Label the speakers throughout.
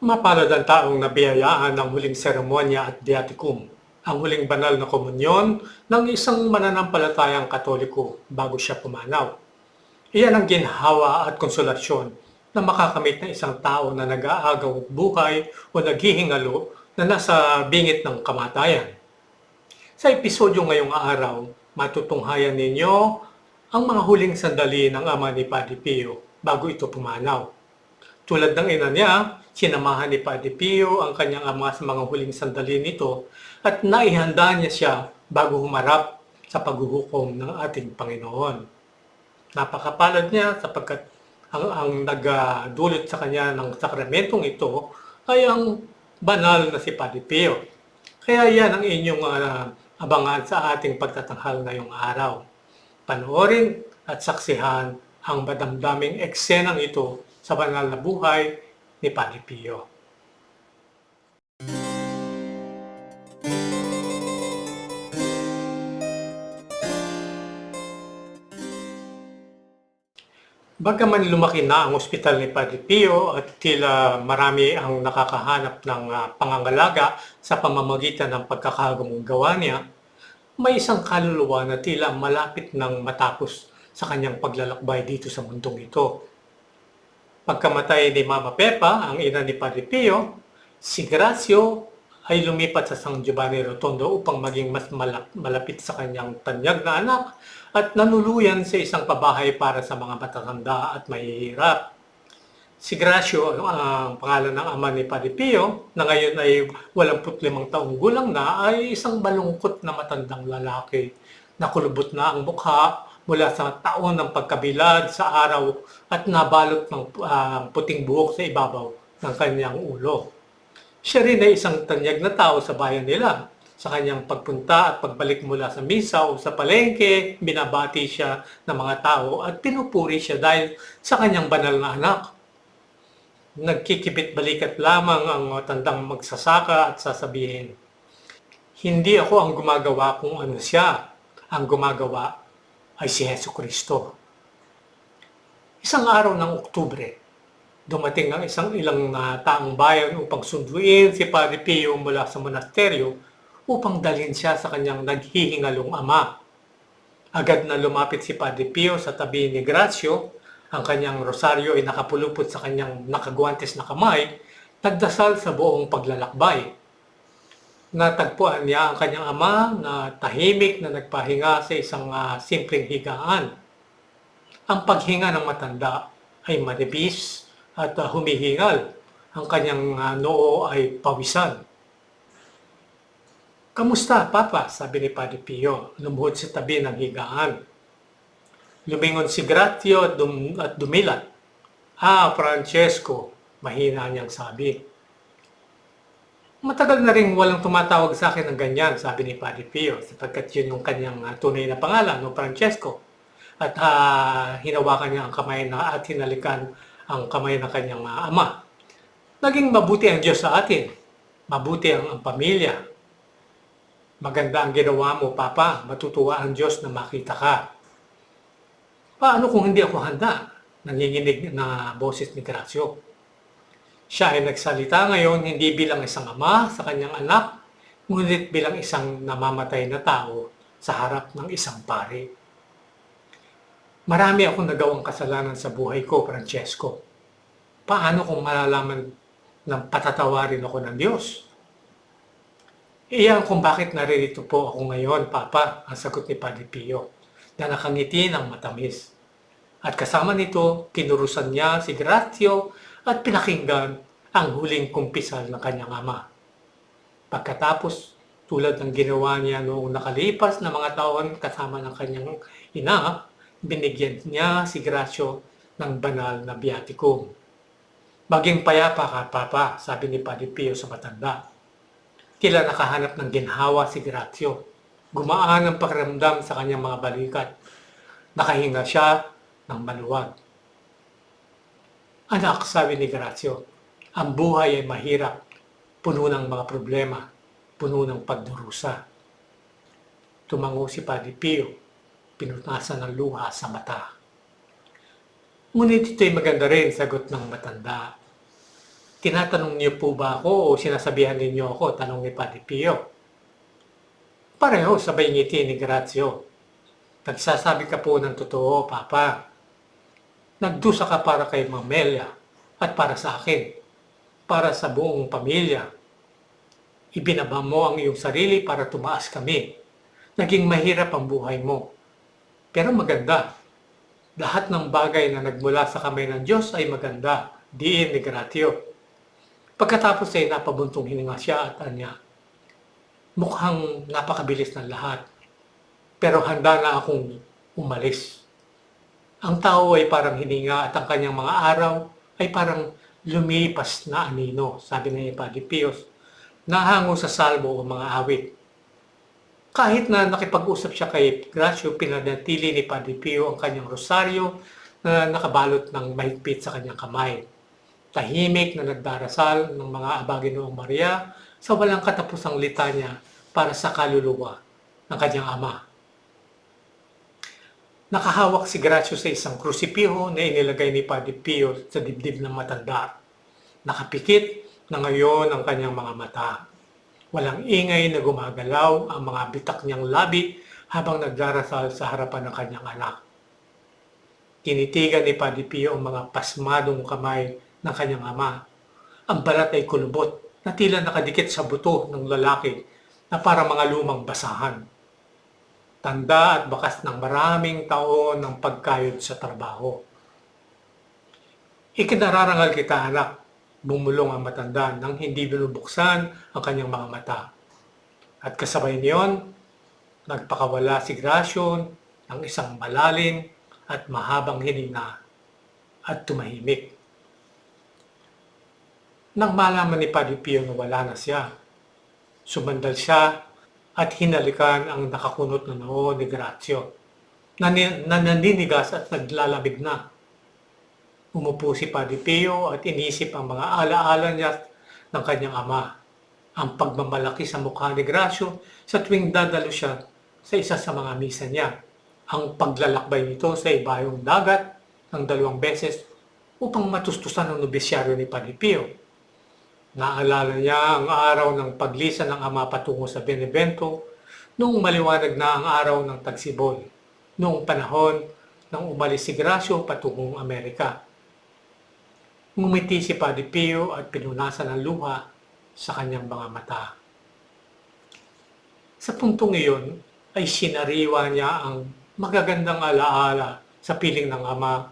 Speaker 1: Mapalad ang taong nabiyayaan ng huling seremonya at viaticum, ang huling banal na komunyon ng isang mananampalatayang katoliko bago siya pumanaw. Iyan ang ginhawa at konsolasyon na makakamit ng isang tao na nag-aagaw buhay o naghihingalo na nasa bingit ng kamatayan. Sa episodyo ngayong araw, matutunghayan ninyo ang mga huling sandali ng ama ni Padre Pio bago ito pumanaw. Tulad ng ina niya, sinamahan ni Padre Pio ang kanyang ama sa mga huling sandali nito at naihanda niya siya bago humarap sa paghuhukom ng ating Panginoon. Napakapalad niya sapagkat ang, ang nagdulot sa kanya ng sakramentong ito ay ang banal na si Padre Pio. Kaya yan ang inyong ah, abangan sa ating pagtatanghal ngayong araw. Panoorin at saksihan ang madamdaming eksenang ito sa banal na buhay ni Padre Pio. Bagaman lumaki na ang ospital ni Padre Pio at tila marami ang nakakahanap ng ah, pangangalaga sa pamamagitan ng pagkakagumong gawa niya, may isang kaluluwa na tila malapit ng matapos sa kanyang paglalakbay dito sa mundong ito. Pagkamatay ni Mama Pepa, ang ina ni Padre Pio, si Gracio ay lumipat sa San Giovanni Rotondo upang maging mas malap- malapit sa kanyang tanyag na anak at nanuluyan sa isang pabahay para sa mga matatanda at mahihirap. Si Gracio, ang pangalan ng ama ni Padre Pio, na ngayon ay 85 taong gulang na, ay isang balungkot na matandang lalaki na kulubot na ang mukha mula sa taon ng pagkabilad sa araw at nabalot ng ah, puting buhok sa ibabaw ng kanyang ulo. Siya rin ay isang tanyag na tao sa bayan nila. Sa kanyang pagpunta at pagbalik mula sa misa o sa palengke, binabati siya ng mga tao at pinupuri siya dahil sa kanyang banal na anak. Nagkikipit balikat lamang ang tandang magsasaka at sasabihin, Hindi ako ang gumagawa kung ano siya. Ang gumagawa ay si Heso Kristo. Isang araw ng Oktubre, dumating ang isang ilang na taong bayan upang sunduin si Padre Pio mula sa monasteryo upang dalhin siya sa kanyang naghihingalong ama. Agad na lumapit si Padre Pio sa tabi ni Gracio, ang kanyang rosaryo ay nakapulupot sa kanyang nakagwantes na kamay, nagdasal sa buong paglalakbay. Natagpuan niya ang kanyang ama na tahimik na nagpahinga sa isang ah, simpleng higaan. Ang paghinga ng matanda ay manipis at ah, humihingal. Ang kanyang ah, noo ay pawisan. Kamusta, Papa? Sabi ni Padre Pio, lumuhod sa tabi ng higaan. Lumingon si Gratio at, dum- at dumilat. Ah, Francesco, mahina niyang sabi. Matagal na rin walang tumatawag sa akin ng ganyan, sabi ni Padre Pio, sapagkat yun yung kanyang ah, tunay na pangalan, no Francesco. At ah, hinawakan niya ang kamay na at hinalikan ang kamay ng kanyang ah, ama. Naging mabuti ang Diyos sa atin. Mabuti ang, ang pamilya. Maganda ang ginawa mo, Papa. Matutuwa ang Diyos na makita ka. Paano kung hindi ako handa? Nanginginig na boses ni Gracio. Siya ay nagsalita ngayon hindi bilang isang ama sa kanyang anak, ngunit bilang isang namamatay na tao sa harap ng isang pari. Marami akong nagawang kasalanan sa buhay ko, Francesco. Paano kung malalaman ng patatawarin ako ng Diyos? Iyan kung bakit naririto po ako ngayon, Papa, ang sagot ni Padre Pio, na nakangiti ng matamis. At kasama nito, kinurusan niya si Grazio at pinakinggan ang huling kumpisal ng kanyang ama. Pagkatapos, tulad ng ginawa niya noong nakalipas na mga taon kasama ng kanyang ina, binigyan niya si Gracio ng banal na biatikum. Maging payapa ka, Papa, sabi ni Padre Pio sa matanda. Tila nakahanap ng ginhawa si Grazio. Gumaan ang pakiramdam sa kanyang mga balikat. Nakahinga siya ng maluwag. Anak, sabi ni Grazio, ang buhay ay mahirap, puno ng mga problema, puno ng pagdurusa. Tumango si Padre Pio, pinutasan ng luha sa mata. Ngunit ito'y maganda rin, sagot ng matanda. Tinatanong niyo po ba ako o sinasabihan ninyo ako? Tanong ni Padre Pio. Pareho sabay ngiti ni Grazio. Nagsasabi ka po ng totoo, Papa. Nagdusa ka para kay Mamelia at para sa akin. Para sa buong pamilya. Ibinaba mo ang iyong sarili para tumaas kami. Naging mahirap ang buhay mo. Pero maganda. Lahat ng bagay na nagmula sa kamay ng Diyos ay maganda. Diin ni Gratio. Pagkatapos ay napabuntong hininga siya at anya. Mukhang napakabilis ng lahat. Pero handa na akong umalis. Ang tao ay parang hininga at ang kanyang mga araw ay parang lumipas na anino, sabi ni Padre Pios. Nahango sa salmo o mga awit. Kahit na nakipag-usap siya kay Gracio, pinanatili ni Padre Pio ang kanyang rosaryo na nakabalot ng mahigpit sa kanyang kamay tahimik na nagdarasal ng mga abagi noong Maria sa walang katapusang litanya para sa kaluluwa ng kanyang ama. Nakahawak si Gracio sa isang krusipiho na inilagay ni Padre Pio sa dibdib ng matanda. Nakapikit na ngayon ang kanyang mga mata. Walang ingay na gumagalaw ang mga bitak niyang labi habang nagdarasal sa harapan ng kanyang anak. Tinitigan ni Padre Pio ang mga pasmadong kamay ng kanyang ama. Ang balat ay kulubot na tila nakadikit sa buto ng lalaki na para mga lumang basahan. Tanda at bakas ng maraming taon ng pagkayod sa trabaho. Ikinararangal kita anak, bumulong ang matanda nang hindi binubuksan ang kanyang mga mata. At kasabay niyon, nagpakawala si Gracio ng isang malalim at mahabang hininga at tumahimik. Nang malaman ni Padre Pio na wala na siya, sumandal siya at hinalikan ang nakakunot na noo ni Grazio na, na naninigas at naglalamig na. Umupo si Padre Pio at inisip ang mga alaala niya ng kanyang ama. Ang pagmamalaki sa mukha ni Gracio sa tuwing dadalo siya sa isa sa mga misa niya. Ang paglalakbay nito sa ibayong dagat ng dalawang beses upang matustusan ang nobisyaryo ni Padre Pio. Naalala niya ang araw ng paglisan ng ama patungo sa Benevento noong maliwanag na ang araw ng tagsibol, noong panahon nang umalis si Gracio patungong Amerika. Ngumiti si Padre Pio at pinunasan ng luha sa kanyang mga mata. Sa puntong iyon ay sinariwa niya ang magagandang alaala sa piling ng ama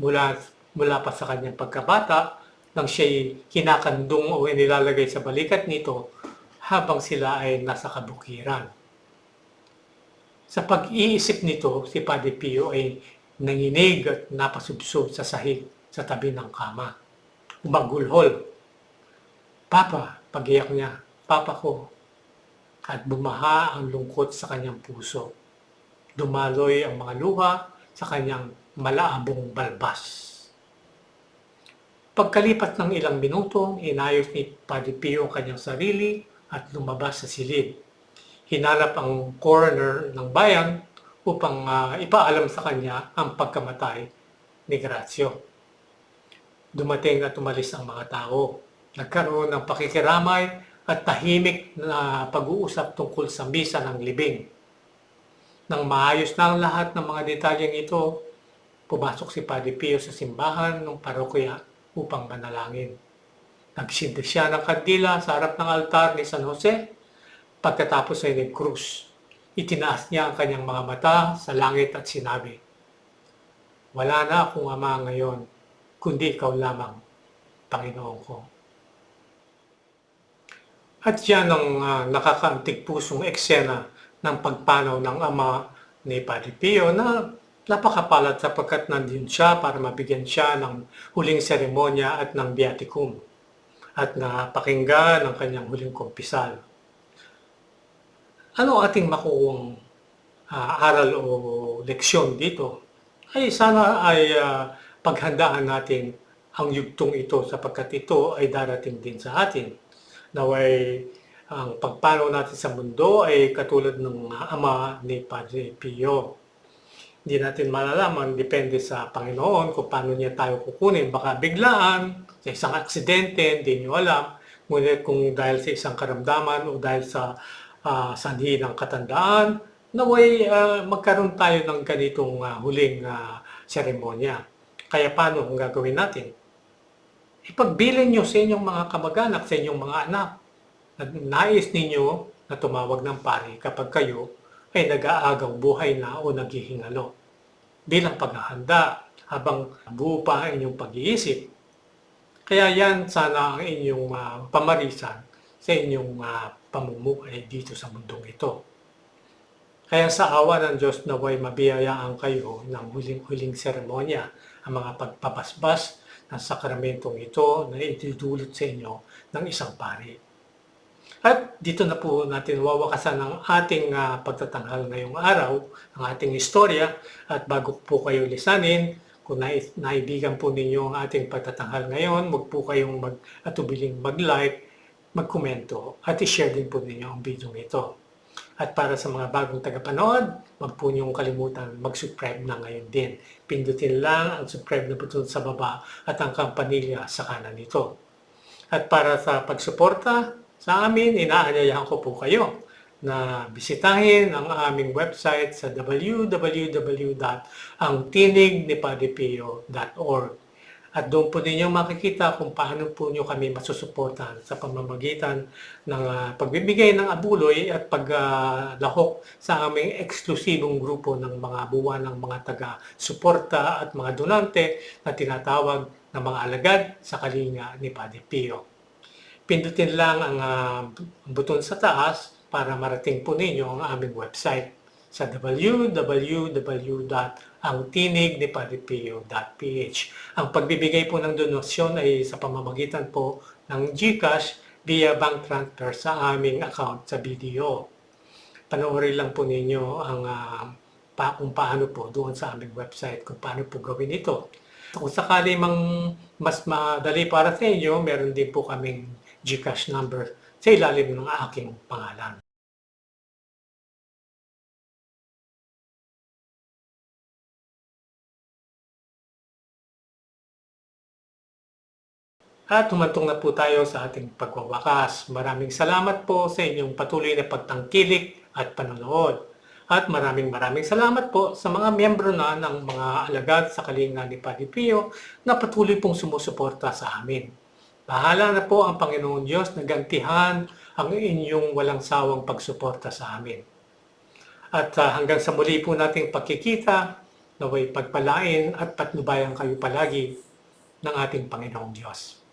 Speaker 1: mula, mula pa sa kanyang pagkabata nang siya'y kinakandong o inilalagay sa balikat nito habang sila ay nasa kabukiran. Sa pag-iisip nito, si Padre Pio ay nanginig at napasubsob sa sahig sa tabi ng kama. Umagulhol. Papa, pagiyak niya, Papa ko. At bumaha ang lungkot sa kanyang puso. Dumaloy ang mga luha sa kanyang malaabong balbas. Pagkalipat ng ilang minuto, inayos ni Padre Pio ang kanyang sarili at lumabas sa silid. Hinalap ang coroner ng bayan upang uh, ipaalam sa kanya ang pagkamatay ni Grazio. Dumating at umalis ang mga tao. Nagkaroon ng pakikiramay at tahimik na pag-uusap tungkol sa misa ng libing. Nang maayos na ang lahat ng mga detalyeng ito, pumasok si Padre Pio sa simbahan ng parokya upang manalangin. Nagsinti siya ng kandila sa harap ng altar ni San Jose. Pagkatapos ay nag-cruise. Itinaas niya ang kanyang mga mata sa langit at sinabi, Wala na akong ama ngayon, kundi ikaw lamang, Panginoon ko. At yan ang uh, nakakaantig pusong eksena ng pagpanaw ng ama ni Padre Pio na napakapalad sapagkat nandiyon siya para mabigyan siya ng huling seremonya at ng viaticum at napakinggan ang kanyang huling kumpisal. Ano ating makuwang uh, aral o leksyon dito? Ay sana ay uh, paghandaan natin ang yugtong ito sapagkat ito ay darating din sa atin. Naway ang pagpanaw natin sa mundo ay katulad ng ama ni Padre Pio Hindi natin malalaman, depende sa Panginoon kung paano niya tayo kukunin. Baka biglaan, sa isang aksidente, hindi niyo alam. Ngunit kung dahil sa isang karamdaman o dahil sa ah, sanhi ng katandaan, naway ah, magkaroon tayo ng ganitong ah, huling ah, seremonya. Kaya paano ang gagawin natin? Ipagbilin nyo sa inyong mga kamag-anak, sa inyong mga anak, na nais ninyo na tumawag ng pari kapag kayo ay nag-aagaw buhay na o naghihingalo. Bilang paghahanda habang buo pa ang inyong pag-iisip. Kaya yan sana ang inyong ah, pamarisan sa inyong ah, pamumuhay dito sa mundong ito. Kaya sa awa ng Diyos naway mabiyayaan kayo ng huling-huling seremonya, ang mga pagpapasbas ng sakramentong ito na itidulot sa inyo ng isang pari. At dito na po natin wawakasan ang ating ah, pagtatanghal ngayong araw, ang ating istorya. At bago po kayo lisanin, kung nais, naibigan po ninyo ang ating pagtatanghal ngayon, wag po kayong mag, atubiling mag-like, magkomento, at i-share din po ninyo ang video ito. At para sa mga bagong tagapanood, wag po niyong kalimutan mag-subscribe na ngayon din. Pindutin lang ang subscribe na button sa baba at ang kampanilya sa kanan nito. At para sa pagsuporta sa amin, inaanyayahan ko po kayo na bisitahin ang aming website sa www.angtinignipadipio.org at doon po ninyo makikita kung paano po nyo kami masusuportahan sa pamamagitan ng ah, pagbibigay ng abuloy at paglahok sa aming eksklusibong grupo ng mga buwan ng mga taga-suporta at mga donante na tinatawag na mga alagad sa kalinga ni Padre Pio. Pindutin lang ang ah, buton sa taas para marating po ninyo ang aming website sa www.angtinignipadipio.ph. Ang pagbibigay po ng donasyon ay sa pamamagitan po ng GCash via bank transfer sa aming account sa video. Panoorin lang po ninyo ang ah, pa, kung paano po doon sa aming website kung paano po gawin ito. Kung sakali mang mas madali para sa inyo, meron din po kaming GCash number sa ilalim ng aking pangalan. At humantong na po tayo sa ating pagwawakas. Maraming salamat po sa inyong patuloy na pagtangkilik at panonood. At maraming maraming salamat po sa mga miyembro na ng mga alagad sa kalinga ni Padre Pio na patuloy pong sumusuporta sa amin. Bahala na po ang Panginoon Diyos na gantihan ang inyong walang sawang pagsuporta sa amin. At ah, hanggang sa muli po nating pagkikita, naway pagpalain at patnubayan kayo palagi ng ating Panginoong Diyos.